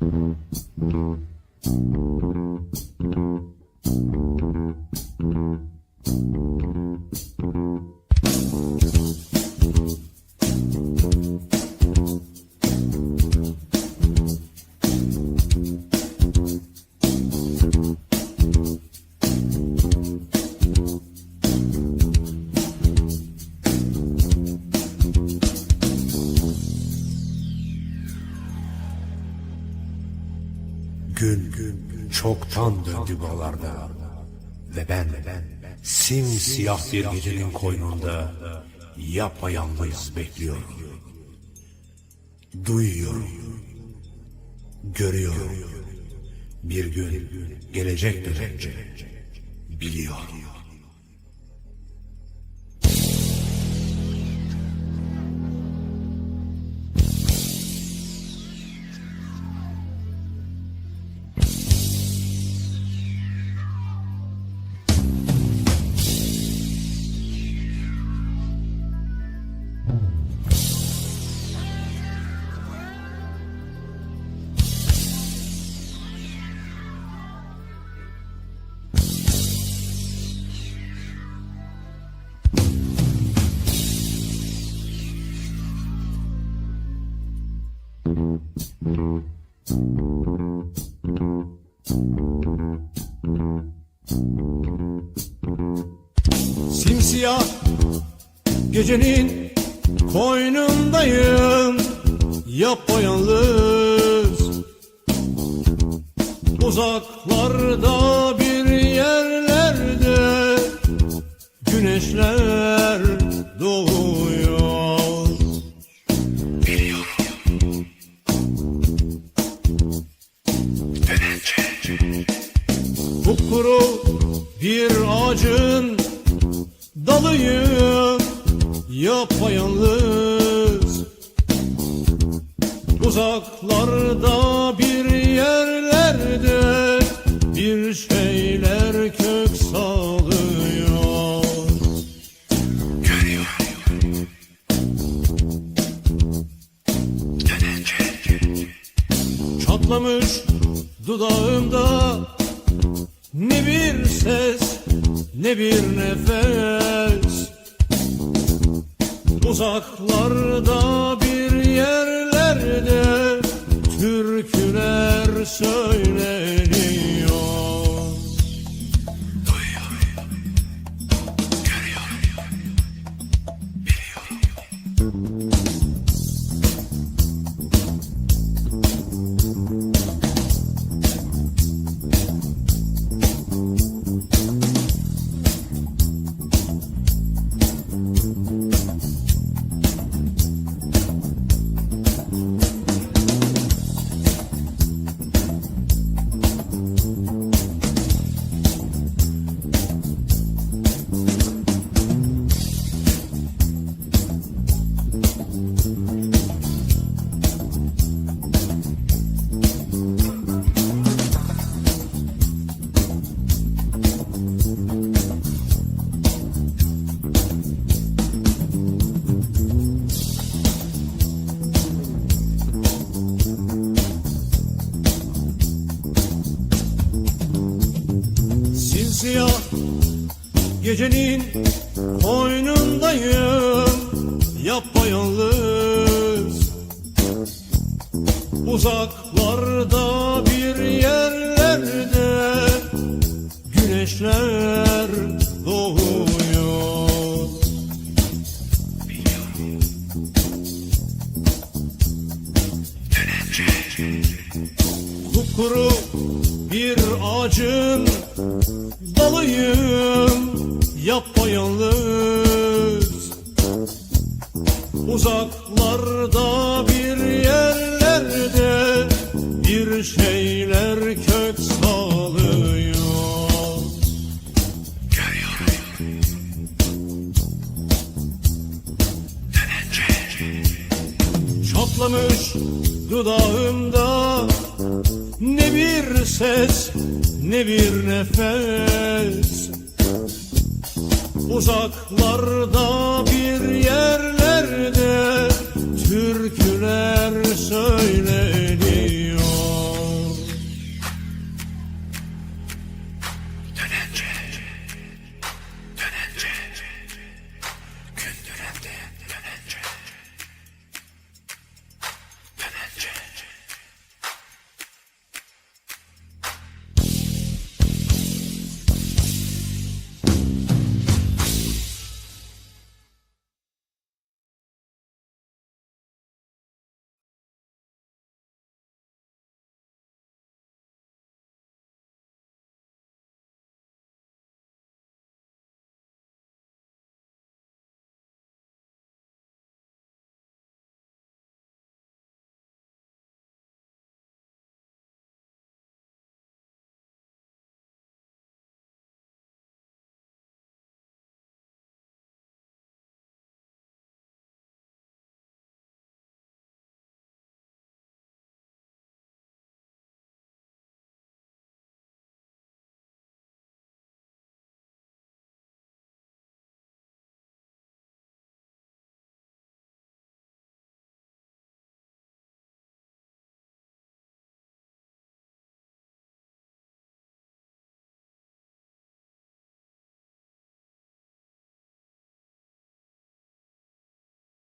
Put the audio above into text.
Thank you. Çoktan döndü buralarda. Ve ben, simsiyah bir gecenin koynunda yapayalnız bekliyorum. Duyuyorum, görüyorum. Bir gün gelecektir bence, biliyorum. Simsiyah gecenin koynundayım Yapayalnız. Uzaklarda bir yerlerde Güneşler doğuyor bir ağacın dalıyım yapayalnız. Uzaklarda bir yerlerde bir şeyler kök salıyor. Çatlamış dudağımda ne bir ses ne bir nefes. Uzaklarda bir yerlerde türküler söyleniyor Simsiyah gecenin koynundayım. Yapayalnız Uzaklarda bir yerlerde Güneşler doğuyor. Kupkuru bir ağacın dalıyım yapayalnız. Uzaklarda bir yerlerde bir şeyler kök salıyor. Çatlamış dudağımda ne bir ses ne bir nefes. Uzaklarda bir yerlerde türküler söyleniyor